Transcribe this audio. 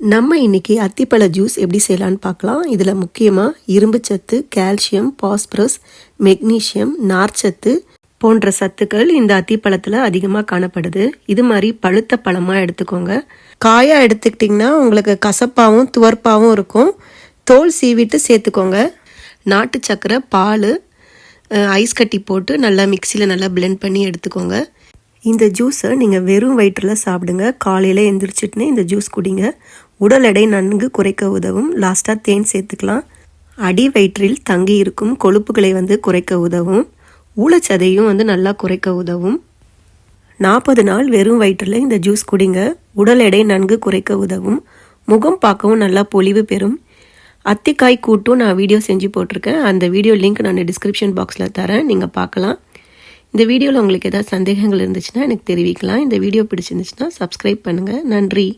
நம்ம இன்னைக்கு அத்திப்பழ ஜூஸ் எப்படி செய்யலான்னு பார்க்கலாம். இதில் முக்கியமாக இரும்புச்சத்து கால்சியம் பாஸ்பரஸ் மெக்னீசியம் நார்ச்சத்து போன்ற சத்துக்கள் இந்த அத்திப்பழத்தில் அதிகமாக காணப்படுது. இது மாதிரி பழுத்த பழமாக எடுத்துக்கோங்க. காயாக எடுத்துக்கிட்டிங்கன்னா உங்களுக்கு கசப்பாகவும் துவர்ப்பாகவும் இருக்கும். தோல் சீவிட்டு சேர்த்துக்கோங்க. நாட்டு சக்கரை பால் ஐஸ் கட்டி போட்டு நல்லா மிக்சியில் நல்லா பிளெண்ட் பண்ணி எடுத்துக்கோங்க. இந்த ஜூஸை நீங்கள் வெறும் வயிற்றில் சாப்பிடுங்க. காலையில் எந்திரிச்சிட்டுனே இந்த ஜூஸ் குடிங்க. உடல் எடை நன்கு குறைக்க உதவும். லாஸ்ட்டாக தேன் சேர்த்துக்கலாம். அடி வயிற்றில் தங்கி இருக்கும் கொழுப்புகளை வந்து குறைக்க உதவும். ஊழச்சதையும் வந்து நல்லா குறைக்க உதவும். நாற்பது நாள் வெறும் வயிற்றில் இந்த ஜூஸ் குடிங்க. உடல் எடை நன்கு குறைக்க உதவும். முகம் பார்க்கவும் நல்லா பொலிவு பெறும். அத்திக்காய் கூட்டும் நான் வீடியோ செஞ்சு போட்டிருக்கேன். அந்த வீடியோ லிங்க் நான் டிஸ்கிரிப்ஷன் பாக்ஸில் தரேன். நீங்கள் பார்க்கலாம். இந்த வீடியோவில் உங்களுக்கு ஏதாவது சந்தேகங்கள் இருந்துச்சுன்னா எனக்கு தெரிவிக்கலாம். இந்த வீடியோ பிடிச்சிருந்துச்சுன்னா சப்ஸ்கிரைப் பண்ணுங்கள் நன்றி.